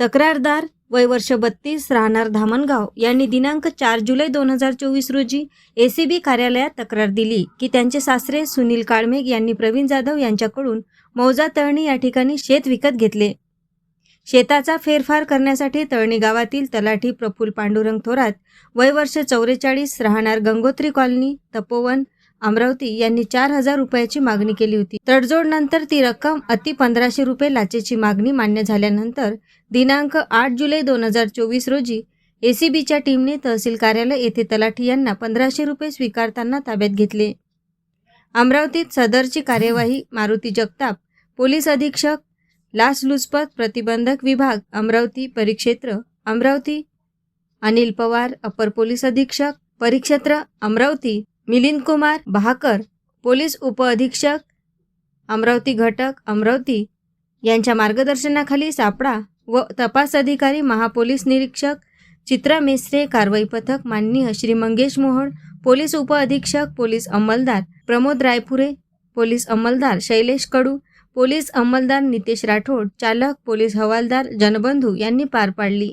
तक्रारदार वय वर्ष बत्तीस राहणार धामणगाव यांनी दिनांक चार जुलै दोन हजार चोवीस रोजी ए सी बी कार्यालयात तक्रार दिली की त्यांचे सासरे सुनील काळमेघ यांनी प्रवीण जाधव यांच्याकडून मौजा तळणी या ठिकाणी शेत विकत घेतले. शेताचा फेरफार करण्यासाठी तळणी गावातील तलाठी प्रफुल पांडुरंग थोरात वय वर्ष चौवेचाळीस राहणार गंगोत्री कॉलनी तपोवन अमरावती यांनी चार हजार रुपयाची मागणी केली होती. तडजोडनंतर ती रक्कम अति पंधराशे रुपये लाचेची मागणी मान्य झाल्यानंतर दिनांक आठ जुलै दोन हजार चोवीस रोजी ए सी बीच्या टीमने तहसील कार्यालय येथे तलाठी यांना पंधराशे रुपये स्वीकारताना ताब्यात घेतले. अमरावतीत सदरची कार्यवाही मारुती जगताप पोलीस अधीक्षक लाचलुचपत प्रतिबंधक विभाग अमरावती परिक्षेत्र अमरावती अनिल पवार अपर पोलीस अधीक्षक परिक्षेत्र अमरावती मिलिंद कुमार बहाकर पोलीस उपअधीक्षक अमरावती घटक अमरावती यांच्या मार्गदर्शनाखाली सापळा व तपास अधिकारी महापोलीस निरीक्षक चित्रा मेस्त्रे कारवाई पथक माननीय श्री मंगेश मोहोळ पोलीस उपअधीक्षक पोलीस अंमलदार प्रमोद रायपुरे पोलीस अंमलदार शैलेश कडू पोलीस अंमलदार नितेश राठोड चालक पोलीस हवालदार जनबंधू यांनी पार पाडली.